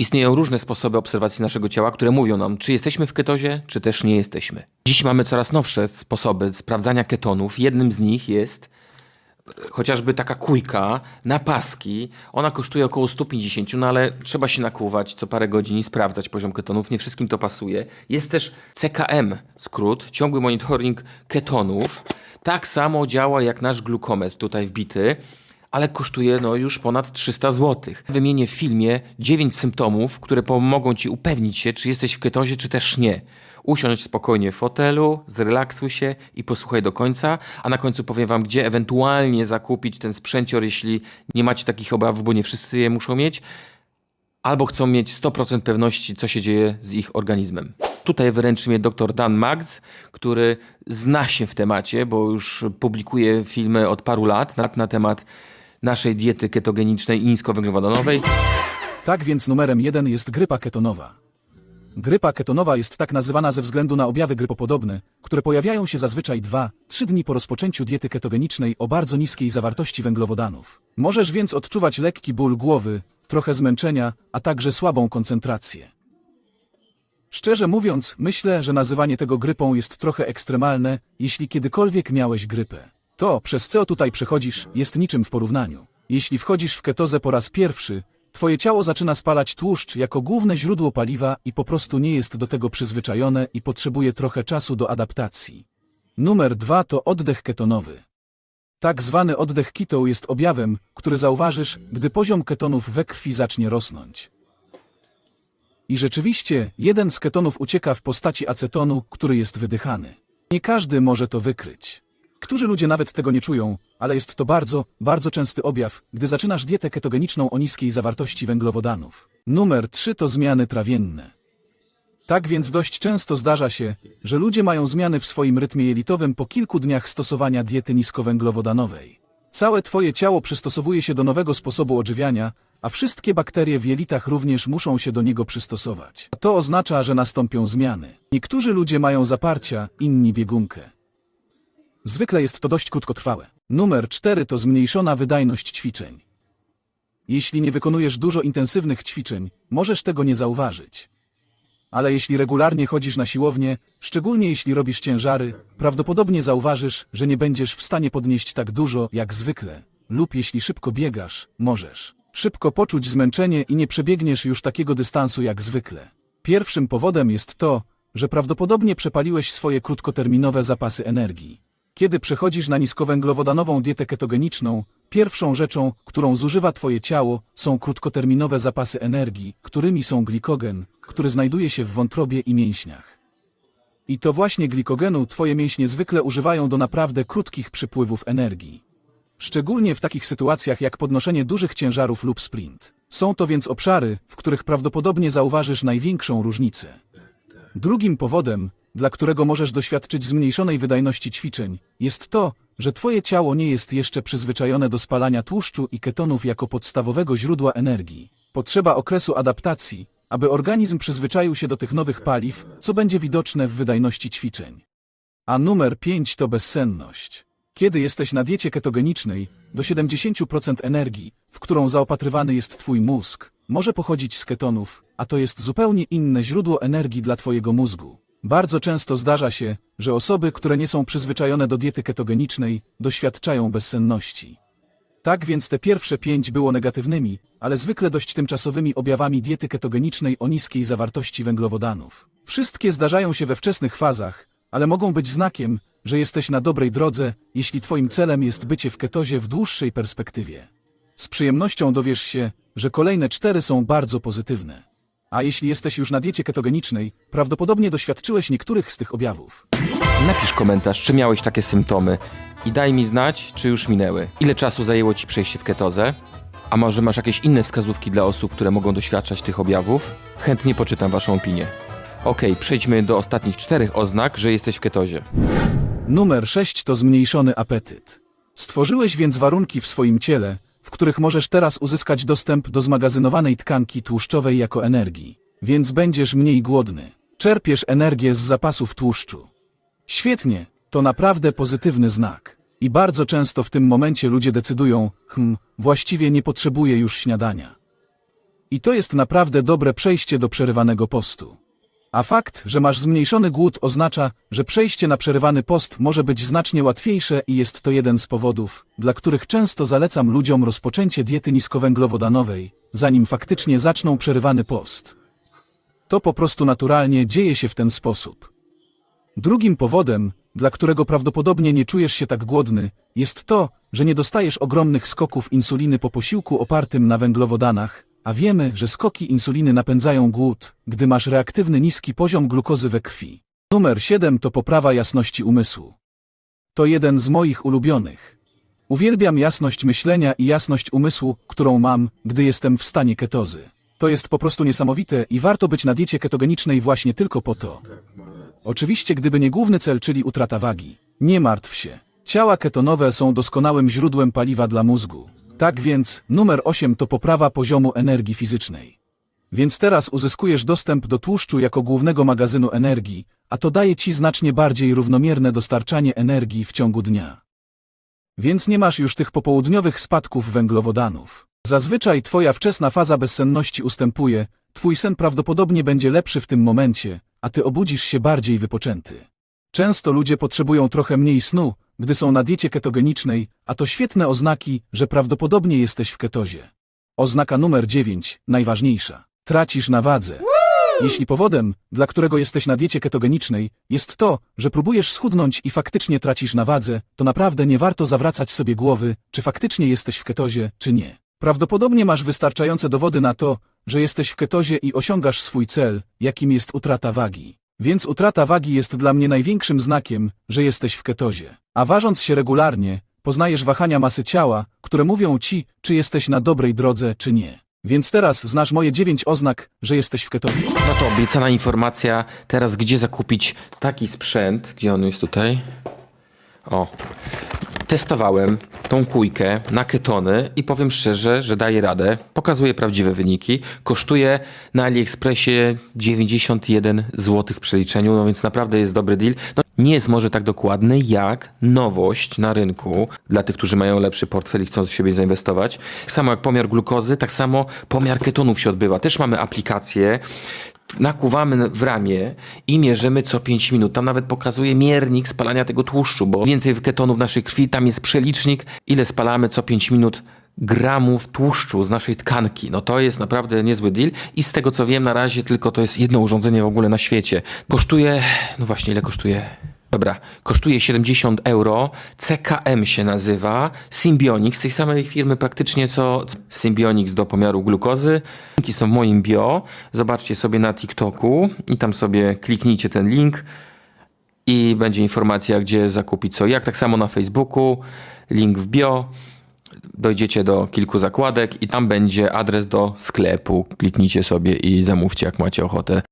Istnieją różne sposoby obserwacji naszego ciała, które mówią nam, czy jesteśmy w ketozie, czy też nie jesteśmy. Dziś mamy coraz nowsze sposoby sprawdzania ketonów. Jednym z nich jest e, chociażby taka kujka na paski. Ona kosztuje około 150, no ale trzeba się nakłuwać co parę godzin i sprawdzać poziom ketonów. Nie wszystkim to pasuje. Jest też CKM, skrót, ciągły monitoring ketonów. Tak samo działa jak nasz glukometr tutaj wbity ale kosztuje no już ponad 300 zł. Wymienię w filmie 9 symptomów, które pomogą Ci upewnić się, czy jesteś w ketozie, czy też nie. Usiądź spokojnie w fotelu, zrelaksuj się i posłuchaj do końca, a na końcu powiem Wam, gdzie ewentualnie zakupić ten sprzęcior, jeśli nie macie takich obawów, bo nie wszyscy je muszą mieć, albo chcą mieć 100% pewności, co się dzieje z ich organizmem. Tutaj wyręczy mnie dr Dan Magds, który zna się w temacie, bo już publikuje filmy od paru lat na, na temat naszej diety ketogenicznej i niskowęglowodanowej. Tak więc numerem jeden jest grypa ketonowa. Grypa ketonowa jest tak nazywana ze względu na objawy grypopodobne, które pojawiają się zazwyczaj 2-3 dni po rozpoczęciu diety ketogenicznej o bardzo niskiej zawartości węglowodanów. Możesz więc odczuwać lekki ból głowy, trochę zmęczenia, a także słabą koncentrację. Szczerze mówiąc, myślę, że nazywanie tego grypą jest trochę ekstremalne, jeśli kiedykolwiek miałeś grypę. To, przez co tutaj przechodzisz, jest niczym w porównaniu. Jeśli wchodzisz w ketozę po raz pierwszy, twoje ciało zaczyna spalać tłuszcz jako główne źródło paliwa i po prostu nie jest do tego przyzwyczajone i potrzebuje trochę czasu do adaptacji. Numer dwa to oddech ketonowy. Tak zwany oddech ketą jest objawem, który zauważysz, gdy poziom ketonów we krwi zacznie rosnąć. I rzeczywiście, jeden z ketonów ucieka w postaci acetonu, który jest wydychany. Nie każdy może to wykryć. Którzy ludzie nawet tego nie czują, ale jest to bardzo, bardzo częsty objaw, gdy zaczynasz dietę ketogeniczną o niskiej zawartości węglowodanów. Numer 3 to zmiany trawienne. Tak więc dość często zdarza się, że ludzie mają zmiany w swoim rytmie jelitowym po kilku dniach stosowania diety niskowęglowodanowej. Całe twoje ciało przystosowuje się do nowego sposobu odżywiania, a wszystkie bakterie w jelitach również muszą się do niego przystosować. To oznacza, że nastąpią zmiany. Niektórzy ludzie mają zaparcia, inni biegunkę. Zwykle jest to dość krótkotrwałe. Numer 4 to zmniejszona wydajność ćwiczeń. Jeśli nie wykonujesz dużo intensywnych ćwiczeń, możesz tego nie zauważyć. Ale jeśli regularnie chodzisz na siłownię, szczególnie jeśli robisz ciężary, prawdopodobnie zauważysz, że nie będziesz w stanie podnieść tak dużo jak zwykle. Lub jeśli szybko biegasz, możesz szybko poczuć zmęczenie i nie przebiegniesz już takiego dystansu jak zwykle. Pierwszym powodem jest to, że prawdopodobnie przepaliłeś swoje krótkoterminowe zapasy energii. Kiedy przechodzisz na niskowęglowodanową dietę ketogeniczną, pierwszą rzeczą, którą zużywa twoje ciało, są krótkoterminowe zapasy energii, którymi są glikogen, który znajduje się w wątrobie i mięśniach. I to właśnie glikogenu twoje mięśnie zwykle używają do naprawdę krótkich przypływów energii. Szczególnie w takich sytuacjach jak podnoszenie dużych ciężarów lub sprint. Są to więc obszary, w których prawdopodobnie zauważysz największą różnicę. Drugim powodem, dla którego możesz doświadczyć zmniejszonej wydajności ćwiczeń, jest to, że twoje ciało nie jest jeszcze przyzwyczajone do spalania tłuszczu i ketonów jako podstawowego źródła energii. Potrzeba okresu adaptacji, aby organizm przyzwyczaił się do tych nowych paliw, co będzie widoczne w wydajności ćwiczeń. A numer 5 to bezsenność. Kiedy jesteś na diecie ketogenicznej, do 70% energii, w którą zaopatrywany jest twój mózg, może pochodzić z ketonów, a to jest zupełnie inne źródło energii dla twojego mózgu. Bardzo często zdarza się, że osoby, które nie są przyzwyczajone do diety ketogenicznej, doświadczają bezsenności. Tak więc te pierwsze pięć było negatywnymi, ale zwykle dość tymczasowymi objawami diety ketogenicznej o niskiej zawartości węglowodanów. Wszystkie zdarzają się we wczesnych fazach, ale mogą być znakiem, że jesteś na dobrej drodze, jeśli twoim celem jest bycie w ketozie w dłuższej perspektywie. Z przyjemnością dowiesz się, że kolejne cztery są bardzo pozytywne. A jeśli jesteś już na diecie ketogenicznej, prawdopodobnie doświadczyłeś niektórych z tych objawów. Napisz komentarz, czy miałeś takie symptomy i daj mi znać, czy już minęły. Ile czasu zajęło Ci przejście w ketozę? A może masz jakieś inne wskazówki dla osób, które mogą doświadczać tych objawów? Chętnie poczytam Waszą opinię. Okej, przejdźmy do ostatnich czterech oznak, że jesteś w ketozie. Numer 6 to zmniejszony apetyt. Stworzyłeś więc warunki w swoim ciele, w których możesz teraz uzyskać dostęp do zmagazynowanej tkanki tłuszczowej jako energii. Więc będziesz mniej głodny. Czerpiesz energię z zapasów tłuszczu. Świetnie, to naprawdę pozytywny znak. I bardzo często w tym momencie ludzie decydują, hm, właściwie nie potrzebuję już śniadania. I to jest naprawdę dobre przejście do przerywanego postu. A fakt, że masz zmniejszony głód oznacza, że przejście na przerywany post może być znacznie łatwiejsze i jest to jeden z powodów, dla których często zalecam ludziom rozpoczęcie diety niskowęglowodanowej, zanim faktycznie zaczną przerywany post. To po prostu naturalnie dzieje się w ten sposób. Drugim powodem, dla którego prawdopodobnie nie czujesz się tak głodny, jest to, że nie dostajesz ogromnych skoków insuliny po posiłku opartym na węglowodanach, a wiemy, że skoki insuliny napędzają głód, gdy masz reaktywny niski poziom glukozy we krwi. Numer 7 to poprawa jasności umysłu. To jeden z moich ulubionych. Uwielbiam jasność myślenia i jasność umysłu, którą mam, gdy jestem w stanie ketozy. To jest po prostu niesamowite i warto być na diecie ketogenicznej właśnie tylko po to. Oczywiście gdyby nie główny cel, czyli utrata wagi. Nie martw się. Ciała ketonowe są doskonałym źródłem paliwa dla mózgu. Tak więc, numer 8 to poprawa poziomu energii fizycznej. Więc teraz uzyskujesz dostęp do tłuszczu jako głównego magazynu energii, a to daje ci znacznie bardziej równomierne dostarczanie energii w ciągu dnia. Więc nie masz już tych popołudniowych spadków węglowodanów. Zazwyczaj twoja wczesna faza bezsenności ustępuje, twój sen prawdopodobnie będzie lepszy w tym momencie, a ty obudzisz się bardziej wypoczęty. Często ludzie potrzebują trochę mniej snu, gdy są na diecie ketogenicznej, a to świetne oznaki, że prawdopodobnie jesteś w ketozie. Oznaka numer 9, najważniejsza. Tracisz na wadze. Jeśli powodem, dla którego jesteś na diecie ketogenicznej, jest to, że próbujesz schudnąć i faktycznie tracisz na wadze, to naprawdę nie warto zawracać sobie głowy, czy faktycznie jesteś w ketozie, czy nie. Prawdopodobnie masz wystarczające dowody na to, że jesteś w ketozie i osiągasz swój cel, jakim jest utrata wagi. Więc utrata wagi jest dla mnie największym znakiem, że jesteś w ketozie. A ważąc się regularnie, poznajesz wahania masy ciała, które mówią ci, czy jesteś na dobrej drodze, czy nie. Więc teraz znasz moje dziewięć oznak, że jesteś w ketozie. No to obiecana informacja. Teraz gdzie zakupić taki sprzęt? Gdzie on jest tutaj? O. Testowałem tą kujkę na ketony i powiem szczerze, że daje radę. Pokazuje prawdziwe wyniki. Kosztuje na AliExpressie 91 zł w przeliczeniu, no więc naprawdę jest dobry deal. No, nie jest może tak dokładny jak nowość na rynku dla tych, którzy mają lepszy portfel i chcą w siebie zainwestować. Tak samo jak pomiar glukozy, tak samo pomiar ketonów się odbywa. Też mamy aplikację, nakuwamy w ramię i mierzymy co 5 minut. Tam nawet pokazuje miernik spalania tego tłuszczu, bo więcej ketonów w naszej krwi, tam jest przelicznik, ile spalamy co 5 minut gramów tłuszczu z naszej tkanki. No to jest naprawdę niezły deal i z tego co wiem na razie tylko to jest jedno urządzenie w ogóle na świecie. Kosztuje, no właśnie ile kosztuje? Dobra, kosztuje 70 euro, CKM się nazywa, Symbionics, tej samej firmy praktycznie co Symbionics do pomiaru glukozy. Linki są w moim bio, zobaczcie sobie na TikToku i tam sobie kliknijcie ten link i będzie informacja, gdzie zakupić co jak. Tak samo na Facebooku, link w bio. Dojdziecie do kilku zakładek i tam będzie adres do sklepu. Kliknijcie sobie i zamówcie, jak macie ochotę.